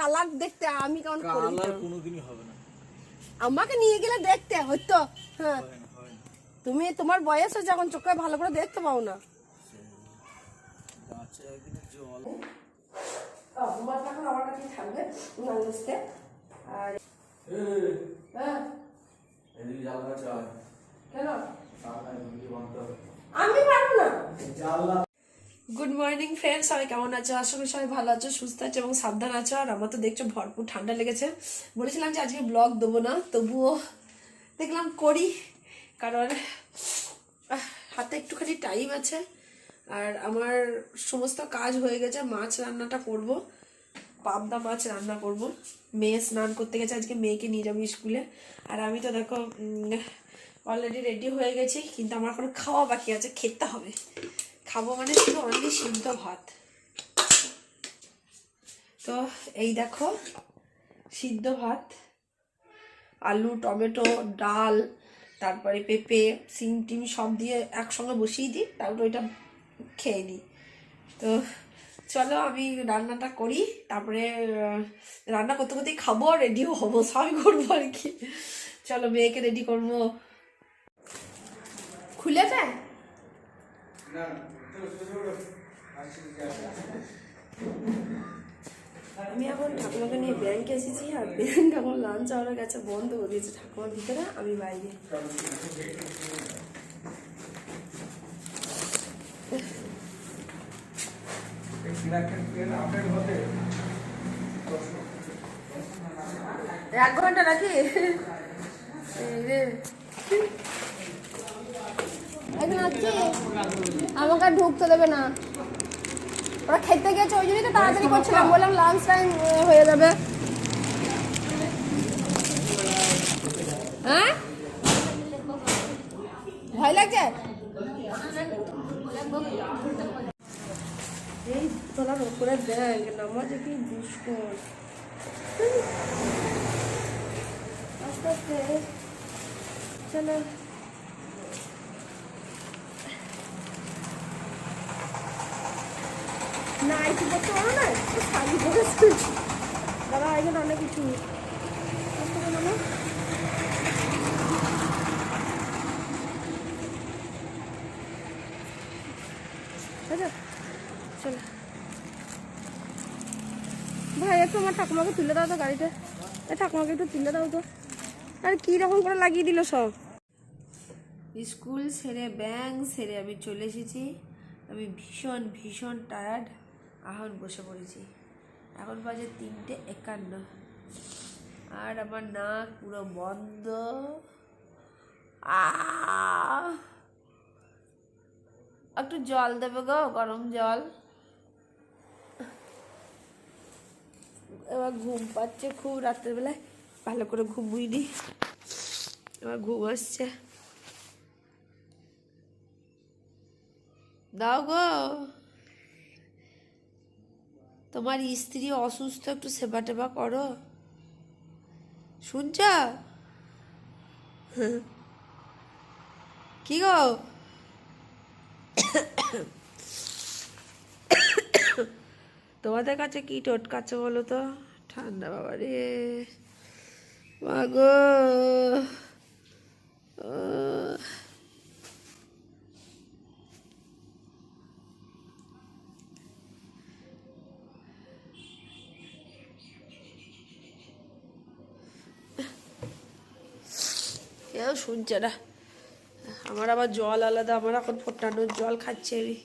Colour দেখতে আমি কেমন কালার কোনোদিনই হবে না। আমাকে নিয়ে গেলে দেখতে হয়তো হ্যাঁ। তুমি তোমার বয়স হচ্ছে এখন চোখে ভালো করে দেখতে পাও না। এখন আমার কাছে থাকবে আর হ্যাঁ। কেন? আমি পারব না। গুড মর্নিং ফ্রেন্ড সবাই কেমন আছো? আশা করি সবাই ভালো আছো, সুস্থ আছো এবং সাবধান আছো। আর আমার তো দেখছ ভরপুর ঠান্ডা লেগেছে। বলেছিলাম যে আজকে ব্লগ দেবো না, তবুও দেখলাম করি, কারণ হাতে একটুখানি টাইম আছে। আর আমার সমস্ত কাজ হয়ে গেছে, মাছ রান্নাটা করব। পাবদা মাছ রান্না করব। মেয়ে স্নান করতে গেছে আজকে, মেয়েকে নিয়ে যাব স্কুলে আর আমি তো দেখো অলরেডি রেডি হয়ে গেছি, কিন্তু আমার এখন খাওয়া বাকি আছে, খেতে হবে। খাব মানে শুধু অনলি সিদ্ধ ভাত। তো এই দেখো, সিদ্ধ ভাত, আলু, টমেটো, ডাল, তারপরে পেঁপে, সিম টিম সব দিয়ে একসঙ্গে বসিয়ে দিই, তারপরে ওইটা খেয়ে নিই। তো চলো আমি রান্নাটা করি, তারপরে রান্না করতে করতেই খাব আর রেডিও হব সবই করব আর কি। চলো মেয়েকে রেডি করব। খুলে যায়? আমি এখন ঠাকুমাকে নিয়ে ব্যাংকে এসেছি আর ব্যাংক এখন লাঞ্চ আওয়ারের কাছে বন্ধ করে দিয়েছে ঠাকুমার ভিতরে, আমি বাইরে। এক ঘণ্টা আছি আমাকে ঢুকতে দেবে না। ওরা খেতে গেছে ওই জন্যই তো তাড়াতাড়ি করছিলাম। বললাম লাঞ্চ টাইম হয়ে যাবে। হ্যাঁ? ভয় লাগছে? এই তোলার উপরে ব্যাগ নামাজে কি দুষ্কর। আস্তে আস্তে। চলো। না দাদা অনেক কিছু। আচ্ছা, ভাই একটু আমার ঠাকুমাকে তুলে দাও তো গাড়িতে। এ ঠাকুমাকে একটু তুলে দাও তো। আর রকম করে লাগিয়ে দিল সব? স্কুল সেরে ব্যাং সেরে আমি চলে এসেছি। আমি ভীষণ ভীষণ টায়ার্ড এখন বসে পড়েছি। এখন বাজে তিনটে একান্ন। আর আমার নাক পুরো বন্ধ! একটু জল দেবে গো, গরম জল। এবার ঘুম পাচ্ছে খুব রাত্রেবেলায়। ভালো করে ঘুম বুঝিনি এবার ঘুম আসছে। দাও গো। তোমার স্ত্রী অসুস্থ, একটু সেবা টেবা করো। শুনছ? কি গো? তোমাদের কাছে কি টোটকাচ্ছে বলো তো? ঠান্ডা বাবা রে মাগো কেউ শুনছে না। আমার আবার জল আলাদা আমার এখন ফোটানোর জল খাচ্ছে আমি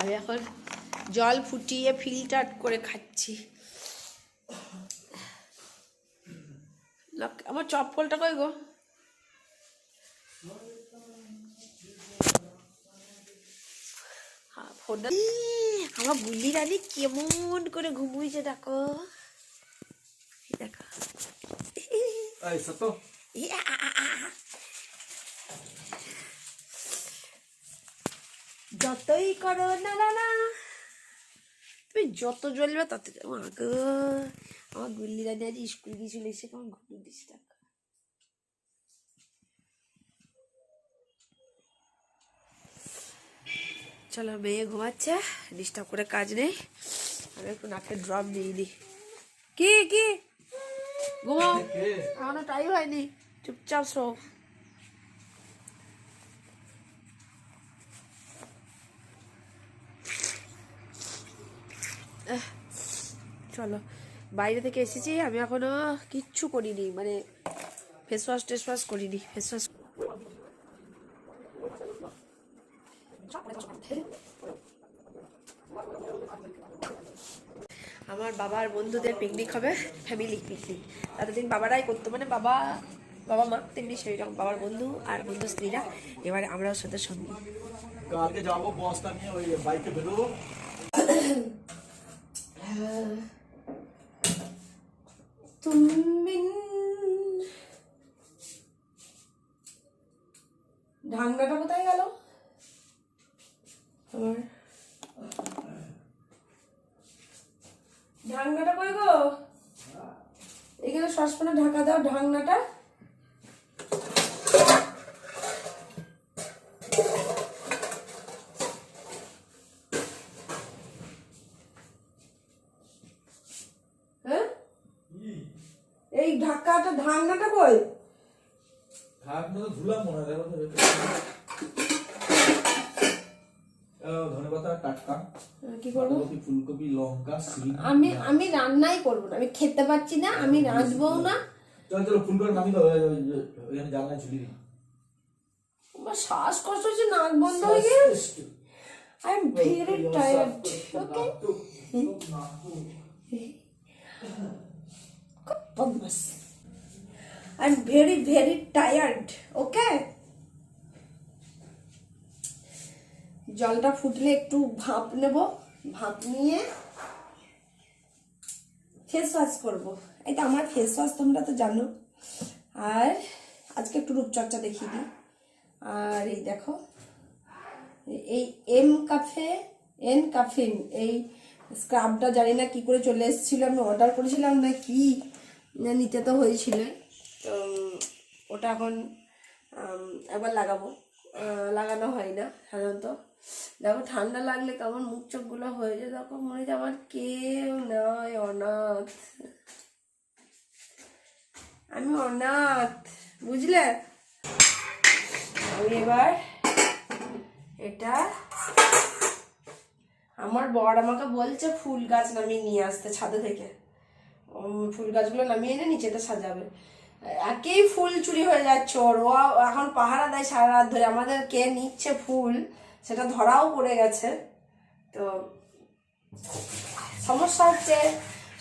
আমি এখন জল ফুটিয়ে ফিল্টার করে খাচ্ছি। আমার চপ্পলটা কই গো? হ্যাঁ, ইয়ে, আমার গুলি রানি কেমন করে ঘুমুইছে দেখো। দেখো। এই সত্য? যতই করো না না না তুমি যত জ্বলবে তত আমার গুল্লি রানি আজ স্কুল গিয়েছিল এসে কেমন দিছি দেখো। চলো মেয়ে ঘুমাচ্ছে ডিস্টার্ব করে কাজ নেই। আমি একটু নাকের ড্রপ দিয়ে দিই। কি কি? ঘুমাও এখনও টাইম হয়নি। চুপচাপ শো। চলো। বাইরে থেকে এসেছি আমি এখনও কিচ্ছু করিনি মানে ফেস ওয়াশ টেস ওয়াশ করিনি ফেস ওয়াশ আমার বাবার বন্ধুদের পিকনিক হবে ফ্যামিলি পিকনিক এতদিন বাবারাই করতো মানে বাবা বাবা মা, তেমনি সেই রকম বাবার বন্ধু আর বন্ধু স্ত্রীরা। এবারে আমরাও সাথে সঙ্গী। যাব, বস্তা নিয়ে ওই বাইকে তুমি ঢাঙ্গাটা কোথায় গেল আমার ঢাঙ্গাটা কই গো এখানে সসপ্যানে ঢাকনাটা হ্যাঁ? এই ঢাকাটা ঢাকনাটা কই? মতো ধুলাম মনে হয় দেখো টাটকা কি করব? ফুলকপি ফুলকপি লঙ্কা আমি আমি রান্নাই করব না আমি খেতে পাচ্ছি না আমি রাঁধবো না। চল চলো ফুলকপি নামিয়ে দাও ওই- ওই- ওই- ওইখানে জানলায় ঝুলিয়ে দিই আমার শ্বাসকষ্ট হচ্ছে নাক বন্ধ হয়ে গেছে I am very tired okay বদমাস I am very very tired okay জলটা ফুটলে একটু ভাপ নেব ভাপ নিয়ে ফেস ওয়াশ করব। এই তো আমার ফেস ওয়াশ তোমরা তো জানো। আর আজকে একটু রূপচর্চা দেখিয়ে দিই। আর এই দেখো, এই এম কাফে এন কাফিন এই স্ক্রাবটা জানি না কি করে চলে এসেছিল, আমি অর্ডার করেছিলাম, না কি নিতে তো হয়েছিল। তো, ওটা এখন একবার লাগাবো। লাগানো হয় না সাধারণত। দেখো ঠান্ডা লাগলে কেমন মুখ চোখগুলো হয়ে যায়, তখন মনে হচ্ছে আমার কেউ নয় অনাথ। আমি অনাথ, বুঝলে? আমি এবার এটা আমার বর আমাকে বলছে ফুল গাছ নামিয়ে নিয়ে আসতে ছাদে থেকে। ফুল গাছগুলো নামিয়ে এনে নিচেতে সাজাবে। একেই ফুল চুরি হয়ে যাচ্ছে ওর। ও এখন পাহারা দেয় সারা রাত ধরে। আমাদের কে নিচ্ছে ফুল? সেটা ধরাও পড়ে গেছে। তো সমস্যা হচ্ছে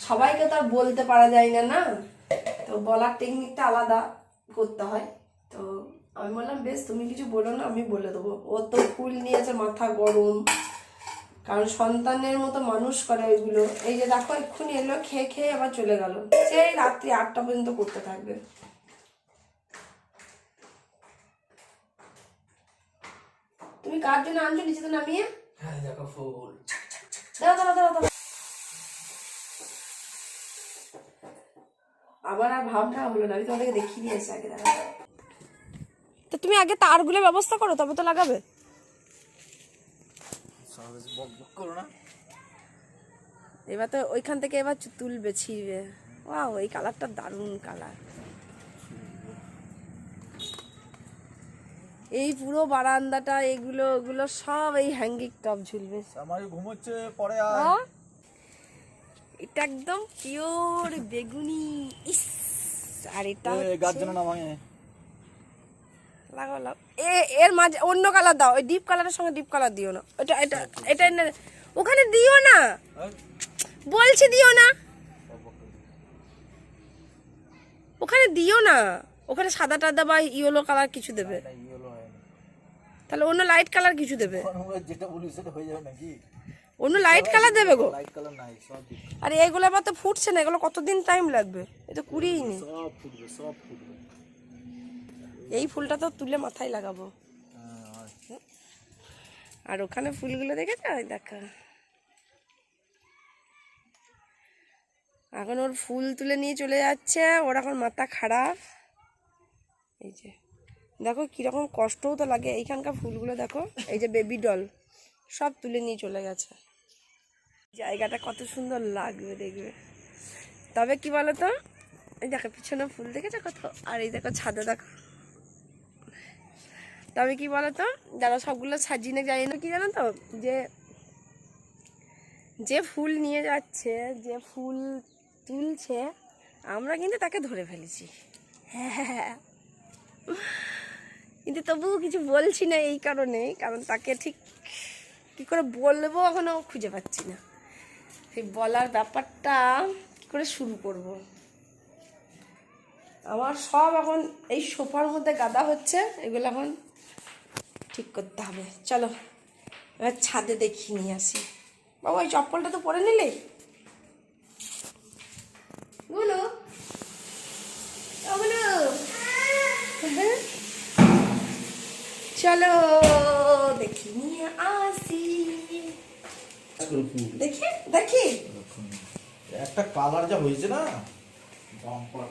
সবাইকে তো আর বলতে পারা যায় না না? তো বলার টেকনিকটা আলাদা করতে হয়। তো আমি বললাম, বেশ, তুমি কিছু বলো না, আমি বলে দেবো। ও তো ফুল নিয়েছে, মাথা গরম। কারণ সন্তানের মতো মানুষ করে ওইগুলো এই যে দেখো, এক্ষুনি এলো খেয়ে খেয়ে আবার চলে গেল। সেই রাত্রি আটটা পর্যন্ত করতে থাকবে। তুমি কার জন্য আনছো? নিচেতে নামিয়ে। হ্যাঁ দেখো ফুল। দাঁড়া দাঁড়া দাঁড়া আবার আর ভাবনা হলো না আমি তোমাদেরকে দেখিয়ে দিয়েছি আগে তো তুমি আগে তারগুলো ব্যবস্থা করো তবে তো লাগাবে। এবার তো ওইখান থেকে এবার তুলবে ছিঁড়বে। ওয়াও এই কালারটা দারুণ কালার এই পুরো বারান্দাটা এগুলো ওগুলো সব এই হ্যাঙ্গিং টপ ঝুলবে। আমার ঘুমোচ্ছে পরে আহ! এটা একদম পিওর বেগুনি। ইস আর এটা যেন না ভাঙে লাগাও লাগাও। এ এর মাঝে অন্য কালার দাও ওই ডিপ কালারের সঙ্গে ডিপ কালার দিও না। এটা এটা এটা ওখানে দিও না। বলছি দিও না। ওখানে দিও না। ওখানে সাদা টাদা বা ইয়েলো কালার কিছু দেবে। হয় তাহলে অন্য লাইট কালার কিছু দেবে। যেটা বলি সেটা হয়ে যাবে নাকি? অন্য লাইট কালার দেবে গো। লাইট কালার নাই সব আরে এগুলো আবার তো ফুটছে না এগুলো কতদিন টাইম লাগবে? এ তো কুড়িই নি সব ফুটবে সব ফুটবে। এই ফুলটা তো তুলে মাথায় লাগাবো। হ্যাঁ, আর ওখানে ফুলগুলো দেখেছ? দেখো। এখন ওর ফুল তুলে নিয়ে চলে যাচ্ছে ওর এখন মাথা খারাপ। এই যে। দেখো কীরকম কষ্টও তো লাগে। এইখানকার ফুলগুলো দেখো, এই যে বেবি ডল সব তুলে নিয়ে চলে গেছে। জায়গাটা কত সুন্দর লাগবে দেখবে। তবে কি বলো তো এই দেখো পিছনে ফুল দেখেছ কত? আর এই দেখো ছাদে দেখো। তবে কি বলো তো যারা সবগুলো সাজিয়ে নিয়ে যায় না কি জানো তো? যে যে ফুল নিয়ে যাচ্ছে, যে ফুল তুলছে, আমরা কিন্তু তাকে ধরে ফেলেছি। হ্যাঁ হ্যাঁ। কিন্তু তবুও কিছু বলছি না এই কারণে কারণ তাকে ঠিক কি করে বলব এখনও খুঁজে পাচ্ছি না। সেই বলার ব্যাপারটা কি করে শুরু করব? আমার সব এখন এই সোফার মধ্যে গাদা হচ্ছে, এগুলো এখন ঠিক করতে হবে। চলো, এবার ছাদে দেখিয়ে নিয়ে আসি। বাবা ওই চপ্পলটা তো পরে নিলে? বলো। বলো হ্যাঁ চলো দেখি নিয়ে আসি। দেখি দেখি। একটা কালার যা হয়েছে না বাম্পার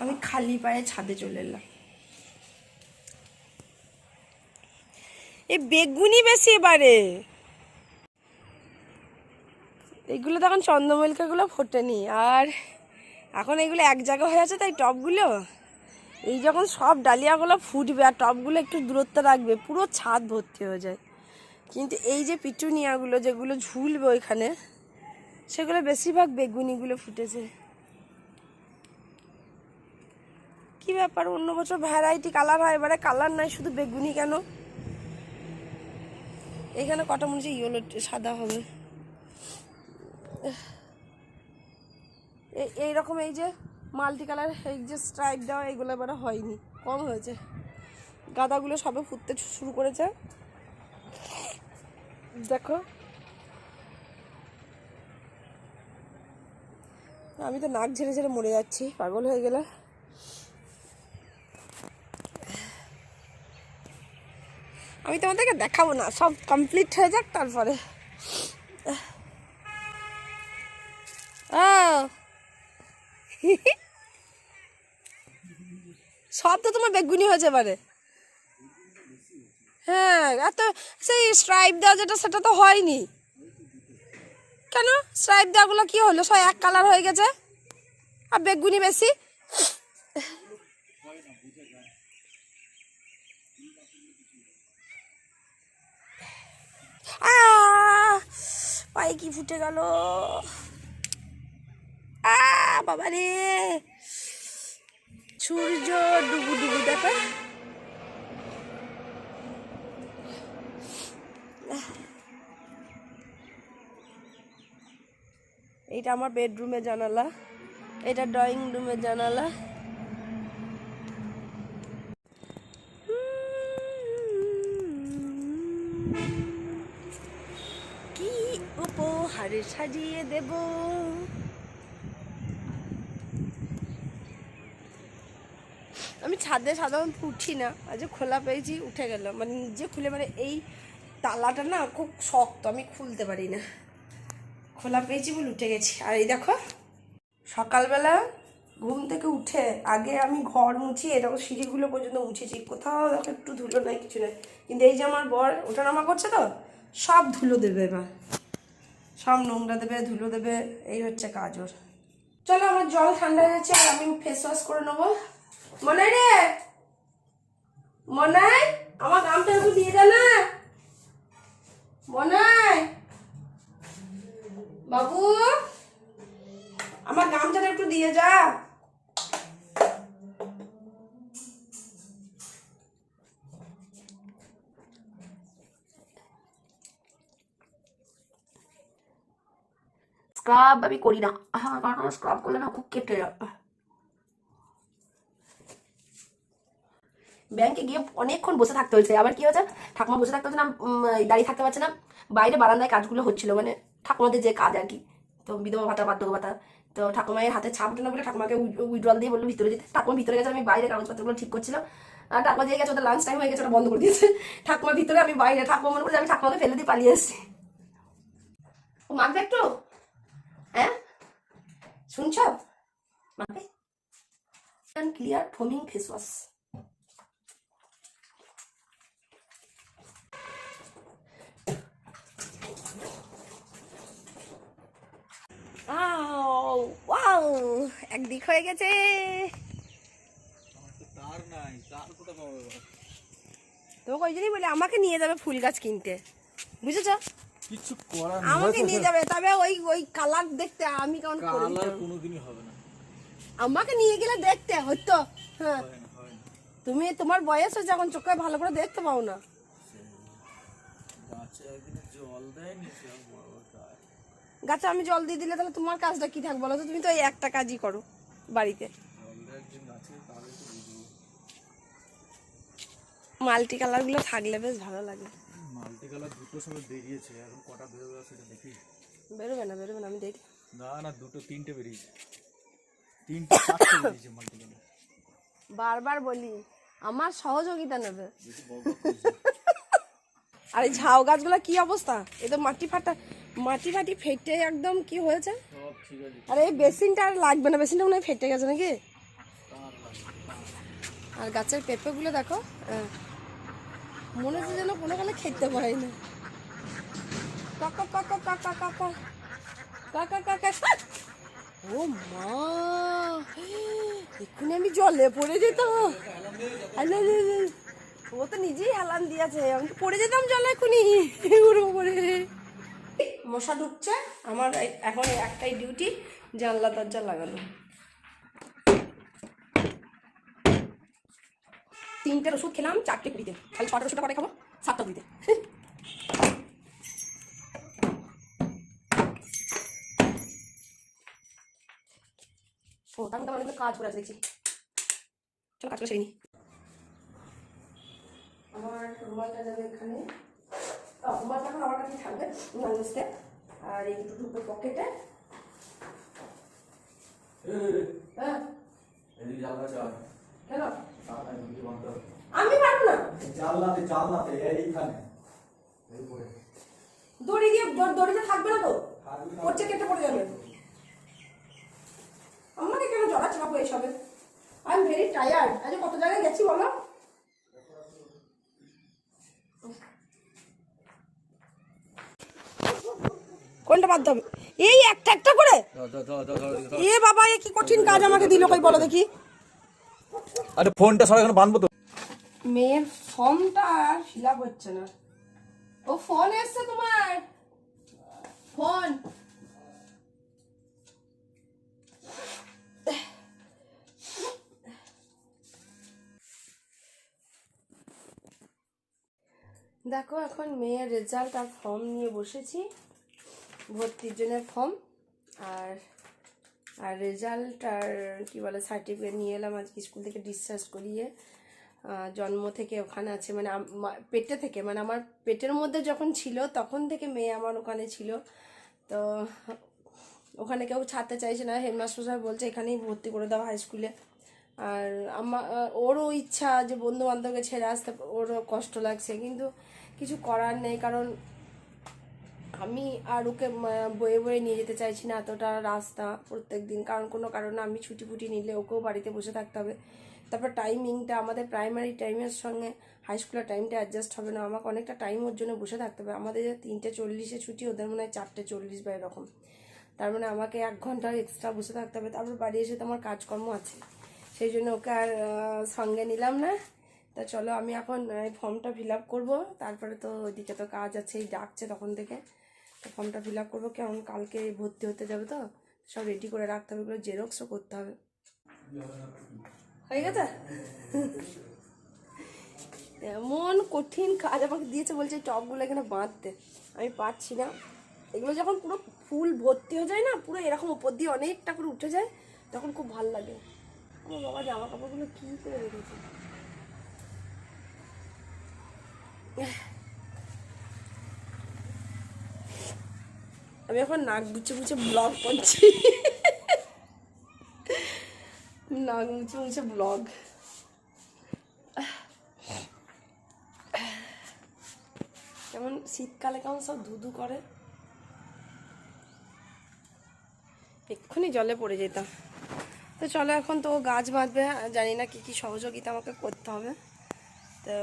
আমি খালি পায়ে ছাদে চলে এলাম। এই বেগুনি বেশি এবারে। এগুলো তখন চন্দ্রমল্লিকাগুলো ফোটেনি আর এখন এগুলো এক জায়গা হয়ে আছে, তাই টবগুলো এই যখন সব ডালিয়াগুলো ফুটবে আর টবগুলো একটু দূরত্ব রাখবে, পুরো ছাদ ভর্তি হয়ে যায়। কিন্তু এই যে পিটুনিয়াগুলো যেগুলো ঝুলবে ওইখানে, সেগুলো বেশিরভাগ বেগুনিগুলো ফুটেছে। কি ব্যাপার, অন্য বছর ভ্যারাইটি কালার হয়, এবারে কালার নাই, শুধু বেগুনি কেন? এখানে কটা মনে হচ্ছে ইয়েলো সাদা হবে। এই- এইরকম এই যে মাল্টি কালার এই যে স্ট্রাইপ দেওয়া, এগুলো এবারে হয়নি, কম হয়েছে। গাঁদাগুলো সবে ফুটতে শুরু করেছে। দেখো। আমি তো নাক ঝেড়ে ঝেড়ে মরে যাচ্ছি, পাগল হয়ে গেলে। আমি তোমাদেরকে দেখাবো না, সব কমপ্লিট হয়ে যাক তারপরে। ও সব তো তোমার বেগুনি হয়েছে এবারে হ্যাঁ এত সেই স্ট্রাইপ দেওয়া যেটা, সেটা তো হয়নি। কেন? স্ট্রাইপ দেওয়াগুলো কি হলো? সব এক কালার হয়ে গেছে। আর বেগুনি বেশি! পায়ে কি ফুটে গেল? বাবা রে। সূর্য ডুবু ডুবু দেখো। এইটা আমার বেডরুমে জানালা। এটা ড্রয়িং রুমে জানালা। কি উপহার সাজিয়ে দেব? আমি ছাদে সাধারণত উঠি না। আজ খোলা পেয়েছি, উঠে গেল। মানে নিজে খুলে মানে এই তালাটা না খুব শক্ত, আমি খুলতে পারি না। খোলা পেয়েছি বলে উঠে গেছি। আর এই দেখো, সকালবেলা ঘুম থেকে উঠে আগে আমি ঘর মুছি, এরকম সিঁড়িগুলো পর্যন্ত মুছেছি। কোথাও দেখো একটু ধুলো নাই, কিছু নাই। কিন্তু এই যে আমার বর ওঠানামা করছে তো? সব ধুলো দেবে এবার। সব নোংরা দেবে, ধুলো দেবে। এই হচ্ছে কাজ ওর। চলো, আমার জল ঠান্ডা হয়ে গেছে আর আমি ফেস ওয়াশ করে নেব। মনাই রে। মনাই, আমার গামটা একটু দিয়ে দে না। মনাই। বাবু, আমার গামছাটা একটু দিয়ে যা। স্ক্রাব আমি করি না। হ্যাঁ কারণ স্ক্রাব করলে না খুব কেটে যায়। ব্যাংকে গিয়ে অনেকক্ষণ বসে থাকতে হয়েছে। আবার কি হয়েছে? ঠাকুমা বসে থাকতে হচ্ছে না দাঁড়িয়ে থাকতে পারছে না। বাইরে বারান্দায় কাজগুলো হচ্ছিল মানে ঠাকুমাদের যে কাজ আর কি। তো বিধবা ভাতা, বার্ধক্য ভাতা। তো ঠাকুমায়ের হাতে ছাপ না বলে ঠাকুমাকে উইড্রল দিয়ে বলল, ভিতরে যেতে। ঠাকুমা ভিতরে গেছে, আমি বাইরে কাগজপত্রগুলো ঠিক করছিলাম আর ঠাকুমা দিয়ে গেছে, ওটা লাঞ্চ টাইম হয়ে গেছে, ওটা বন্ধ করে দিয়েছে। ঠাকুমা ভিতরে, আমি বাইরে। ঠাকুমা মনে করছে আমি ঠাকুমাকে ফেলে দিয়ে পালিয়ে এসেছি। ও মাখবে একটু? হ্যাঁ? শুনছ? মাখবে ক্লিয়ার ফোমিং ফেস ওয়াশ একদিক হয়ে গেছে। তার নাই তার কোথা পাবো তোমাকে ওই জন্যই বলি আমাকে নিয়ে যাবে ফুল গাছ কিনতে। বুঝেছ? কিছু করার আমাকে নিয়ে যাবে তবে ওই ওই কালার দেখতে আমি কেমন কালার কোনোদিনই হবে না। আমাকে নিয়ে গেলে দেখতে হয়তো হ্যাঁ। তুমি তোমার বয়স হচ্ছে এখন চোখে ভালো করে দেখতে পাও না। গাছে একদিন জল দেয়নি গাছে আমি জল দিয়ে দিলে তাহলে তোমার কাজটা কি থাকবে বলো তো? তুমি তো এই একটা কাজই করো বাড়িতে। মাল্টি কালারগুলো থাকলে বেশ ভালো লাগে। মাল্টি কালার দুটো সবে বেরিয়েছে এখন কটা বেরোবে সেটা দেখি। বেরোবে না বেরোবে না আমি দেখি। না না দুটো তিনটে বেরিয়েছে। তিনটে চারটে বেরিয়েছে মাল্টি কালার বারবার বলি আমার সহযোগিতা নেবে। আর এই ঝাউ গাছগুলো কি অবস্থা? এ তো মাটি ফাটা মাটি ফাটি ফেটে একদম কি হয়েছে আর এই বেসিনটা আর লাগবে না বেসিনটা মনে হয় ফেটে গেছে নাকি আর গাছের পেঁপেগুলো দেখো হ্যাঁ। মনে হচ্ছে যেন কোনো কালে খেতে পারি না কাকা কাকা কাকা কাকা কাকা কাকা ও মা এক্ষুনি আমি জলে পড়ে যেতাম। ও তো নিজেই হেলান দিয়েছে আমি পড়ে যেতাম জলে এক্ষুনি উড়বো পড়ে মশা ঢুকছে, আমার এখন একটাই ডিউটি জানলা, দরজা লাগানো। তিনটের ওষুধ খেলাম, চারটে কুড়িতে। খালি কটার ওষুধটা কটাই খাব, সাতটা কুড়িতে। কাজ করে আছে, দেখছি। চলো, কাজগুলো সেরে নি। আমার রুমালটা যাবে এখানে। রুমালটা আমার কাছে থাকবে আর এই দুটো ঢুকবে পকেটে হ্যাঁ। কেন? কর। আমি পারব না। জানলাতে জানলাতে এইখানে। দড়ি দিয়ে দড়িতে থাকবে না তো? পড়ছে কেটে পড়ে যাবে। আমাকে কেন জড়াচ্ছে বাপু এইসবে? আই এম ভেরি টায়ার্ড আজ কত জায়গায় গেছি বলো? কোনটা বাধ্য হবে এই একটা একটা করে। এ বাবা এ কি কঠিন কাজ আমাকে দিল কই বলো দেখি। আরে ফোনটা সবাই এখানে বানবো তো। মেয়ের ফর্মটা আর ফিল আপ হচ্ছে না। ও ফোন এসছে তোমার? ফোন। দেখো এখন মেয়ের রেজাল্ট আর ফর্ম নিয়ে বসেছি। ভর্তির জন্য ফর্ম। আর আর রেজাল্ট আর কি বলে সার্টিফিকেট নিয়ে এলাম আজকে স্কুল থেকে ডিসচার্জ করিয়ে। জন্ম থেকে ওখানে আছে মানে পেটে থেকে মানে আমার পেটের মধ্যে যখন ছিল, তখন থেকে মেয়ে আমার ওখানে ছিল। তো ওখানে কেউ ছাড়তে চাইছে না। হেডমাস্টার সাহেব বলছে, এখানেই ভর্তি করে দেওয়া হাই স্কুলে আর আমার ওরও ইচ্ছা যে বন্ধু বান্ধবকে ছেড়ে আসতে, ওরও কষ্ট লাগছে। কিন্তু কিছু করার নেই, কারণ আমি আর ওকে বয়ে বয়ে নিয়ে যেতে চাইছি না, এতটা রাস্তা প্রত্যেক দিন। কারণ কোনো কারণে আমি ছুটি ফুটি নিলে ওকেও বাড়িতে বসে থাকতে হবে। তারপর টাইমিংটা আমাদের প্রাইমারি টাইমের সঙ্গে হাই স্কুলের টাইমটা অ্যাডজাস্ট হবে না। আমাকে অনেকটা টাইম ওর জন্য বসে থাকতে হবে। আমাদের তিনটে চল্লিশে ছুটি, ওদের মনে হয় চারটে চল্লিশ বা এরকম। তার মানে আমাকে এক ঘণ্টা এক্সট্রা বসে থাকতে হবে। তারপর বাড়ি এসে তো আমার কাজকর্ম আছে। সেই জন্য ওকে আর সঙ্গে নিলাম না। তা চলো, আমি এখন ফর্মটা ফিল আপ করব। তারপরে তো ওইদিকে তো কাজ আছে এই ডাকছে তখন থেকে। ফর্মটা ফিল আপ করব। কেমন? কালকে ভর্তি হতে যাবে তো? সব রেডি করে রাখতে হবে। এগুলো জেরক্সও করতে হবে। হয়ে গেছে? এমন কঠিন কাজ আমাকে দিয়েছে, বলছে টপগুলো এখানে বাঁধতে। আমি পারছি না। এগুলো যখন পুরো ফুল ভর্তি হয়ে যায় না, পুরো এরকম উপর দিয়ে অনেকটা করে উঠে যায়, তখন খুব ভালো লাগে। আমার বাবা জামা কাপড়গুলো কী করে রেখেছে? আমি এখন নাক গুছে গুছে ব্লগ করছি। নাক মুছে মুছে ব্লগ কেমন শীতকালে কেমন সব ধুধু করে? এক্ষুনি জলে পড়ে যেতাম। তো চলো এখন তো গাছ বাঁধবে, জানি না কি কি সহযোগিতা আমাকে করতে হবে। তো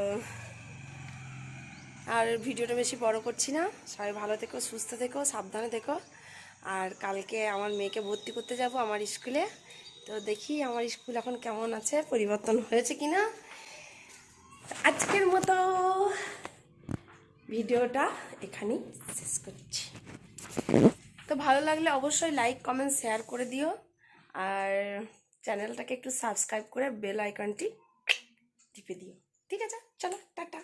আর ভিডিওটা বেশি বড় করছি না। সবাই ভালো থেকো, সুস্থ থেকো, সাবধানে থেকো। আর কালকে আমার মেয়েকে ভর্তি করতে যাব আমার স্কুলে। তো দেখি আমার স্কুল এখন কেমন আছে, পরিবর্তন হয়েছে কিনা। আজকের মতো ভিডিওটা এখানেই শেষ করছি। তো ভালো লাগলে অবশ্যই লাইক কমেন্ট শেয়ার করে দিও। আর চ্যানেলটাকে একটু সাবস্ক্রাইব করে বেল আইকনটি টিপে দিও। ঠিক আছে? চলো, টাটা।